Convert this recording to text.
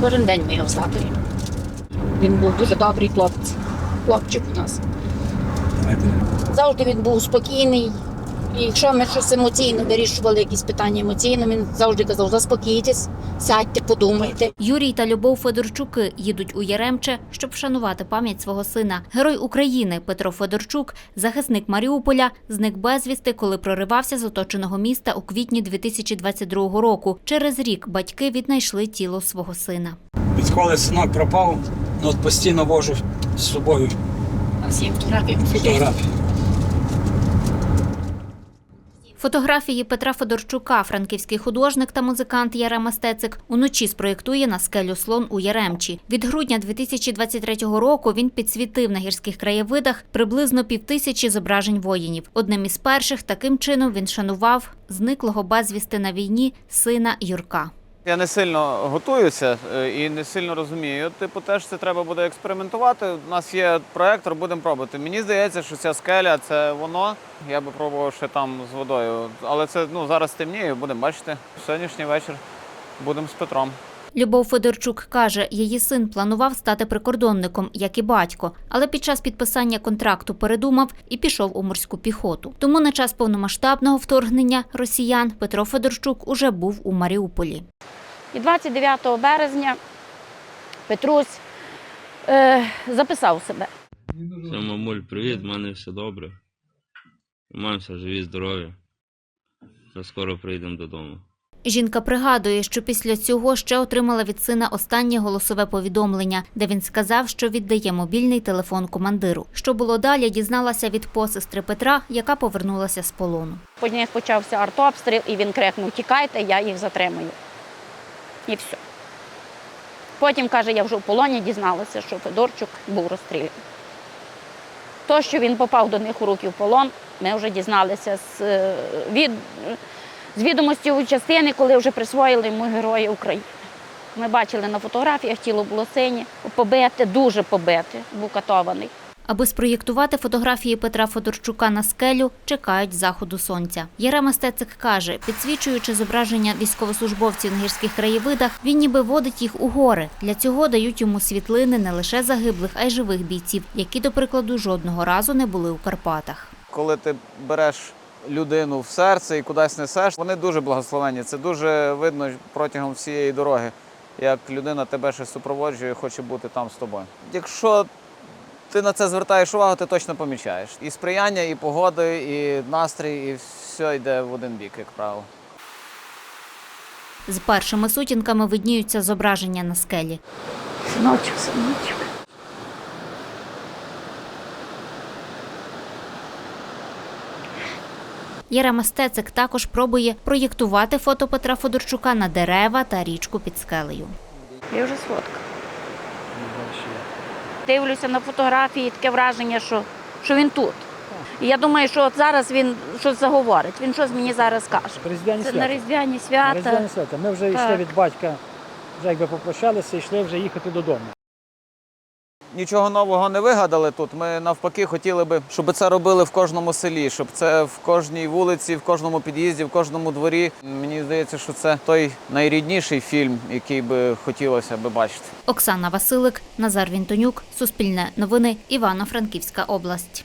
Кожен день ми його згадуємо. Він був дуже добрий хлопець. Хлопчик у нас. Завжди він був спокійний. І якщо ми щось емоційно вирішували якісь питання емоційно, він завжди казав, заспокійтесь, сядьте, подумайте. Юрій та Любов Федорчуки їдуть у Яремче, щоб вшанувати пам'ять свого сина. Герой України Петро Федорчук, захисник Маріуполя, зник безвісти, коли проривався з оточеного міста у квітні 2022 року. Через рік батьки віднайшли тіло свого сина. Відколи синок пропав, ну, от постійно вожу з собою А всі фотографії фотографії. Петра Федорчука, франківський художник та музикант Ярема Стецик, уночі спроєктує на скелю слон у Яремчі. Від грудня 2023 року він підсвітив на гірських краєвидах приблизно півтисячі зображень воїнів. Одним із перших таким чином він шанував зниклого безвісти на війні сина Юрка. Я не сильно готуюся е, і не сильно розумію. Типу, теж це треба буде експериментувати. У нас є проектор, будемо пробувати. Мені здається, що ця скеля це воно. Я би пробував ще там з водою. Але це ну зараз темніє, будемо бачити. Сьогоднішній вечір будемо з Петром. Любов Федорчук каже, її син планував стати прикордонником, як і батько, але під час підписання контракту передумав і пішов у морську піхоту. Тому на час повномасштабного вторгнення росіян Петро Федорчук уже був у Маріуполі. І 29 березня Петрусь е, записав себе. Все, мамуль, привіт, в мене все добре. Тримаємося, живі, здорові. Скоро прийдемо додому. Жінка пригадує, що після цього ще отримала від сина останнє голосове повідомлення, де він сказав, що віддає мобільний телефон командиру. Що було далі, дізналася від посестри Петра, яка повернулася з полону. Потім як почався артобстріл, і він крикнув: Тікайте, я їх затримую. І все. Потім, каже, я вже в полоні дізналася, що Федорчук був розстріляний. То, що він попав до них у руки в полон, ми вже дізналися з, е, від, з відомості у частини, коли вже присвоїли йому Героя України. Ми бачили на фотографіях, тіло було синє, побите, дуже побите, був катований. Аби спроєктувати фотографії Петра Федорчука на скелю, чекають заходу сонця. Ярема Стецик каже, підсвічуючи зображення військовослужбовців на гірських краєвидах, він ніби водить їх у гори. Для цього дають йому світлини не лише загиблих, а й живих бійців, які, до прикладу, жодного разу не були у Карпатах. Коли ти береш людину в серце і кудись несеш, вони дуже благословенні. Це дуже видно протягом всієї дороги, як людина тебе ще супроводжує, і хоче бути там з тобою. Якщо ти на це звертаєш увагу, ти точно помічаєш. І сприяння, і погоди, і настрій, і все йде в один бік, як правило. З першими сутінками видніються зображення на скелі. Синочок, синочок. Ярема Стецик також пробує проєктувати фото Петра Федорчука на дерева та річку під скелею. Я вже сфоткала. Дивлюся на фотографії, таке враження, що, що він тут. І я думаю, що от зараз він щось заговорить. Він щось мені зараз. Різдвяні Це свята. на Різдвяні На. Різдвяні свята. Ми вже йшли від батька, вже якби попрощалися, йшли вже їхати додому. Нічого нового не вигадали тут. Ми навпаки хотіли би, щоб це робили в кожному селі, щоб це в кожній вулиці, в кожному під'їзді, в кожному дворі. Мені здається, що це той найрідніший фільм, який би хотілося би бачити. Оксана Василик, Назар Вінтонюк, Суспільне новини, Івано-Франківська область.